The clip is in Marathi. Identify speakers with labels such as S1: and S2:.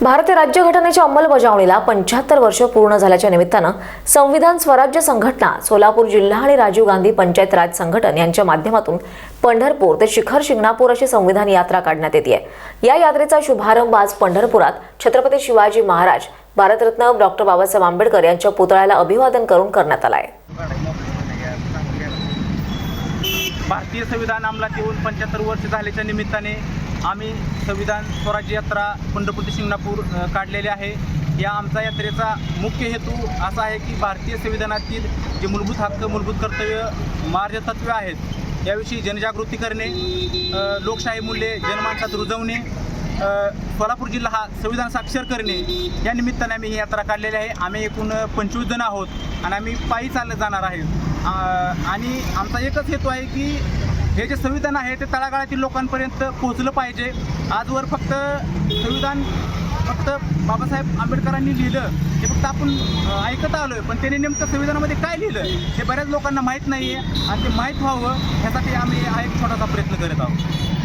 S1: भारतीय राज्यघटनेच्या अंमलबजावणीला पंच्याहत्तर वर्ष पूर्ण झाल्याच्या निमित्तानं संविधान स्वराज्य संघटना सोलापूर जिल्हा आणि राजीव गांधी पंचायत राज संघटन यांच्या माध्यमातून पंढरपूर ते शिखर शिंगणापूर अशी संविधान यात्रा काढण्यात येते या यात्रेचा शुभारंभ आज पंढरपुरात छत्रपती शिवाजी महाराज भारतरत्न डॉक्टर बाबासाहेब आंबेडकर यांच्या पुतळ्याला अभिवादन करून करण्यात आला आहे
S2: भारतीय संविधान अंमलात येऊन पंच्याहत्तर वर्ष झाल्याच्या निमित्ताने आम्ही संविधान स्वराज्य यात्रा पंढरपूर ते शिंगणापूर काढलेली आहे. या आमचा यात्रेचा मुख्य हेतू असा आहे की भारतीय संविधानातील जे मूलभूत हक्क मूलभूत कर्तव्य मार्गतत्वे आहेत याविषयी जनजागृती करणे लोकशाही मूल्ये जनमानसात रुजवणे सोलापूर जिल्हा हा संविधान साक्षर करणे या निमित्ताने आम्ही ही यात्रा काढलेली आहे. आम्ही एकूण पंचवीस जण आहोत आणि आम्ही पायी चालत जाणार आहे. आणि आमचा एकच हेतू आहे की हे जे संविधान आहे ते तळागाळातील लोकांपर्यंत पोहोचलं पाहिजे. आजवर फक्त संविधान फक्त बाबासाहेब आंबेडकरांनी लिहिलं हे फक्त आपण ऐकत आलो आहे पण त्याने नेमकं संविधानामध्ये काय लिहिलं हे बऱ्याच लोकांना माहीत नाही आहे आणि ते माहीत व्हावं ह्यासाठी आम्ही हा एक छोटासा प्रयत्न करत आहोत.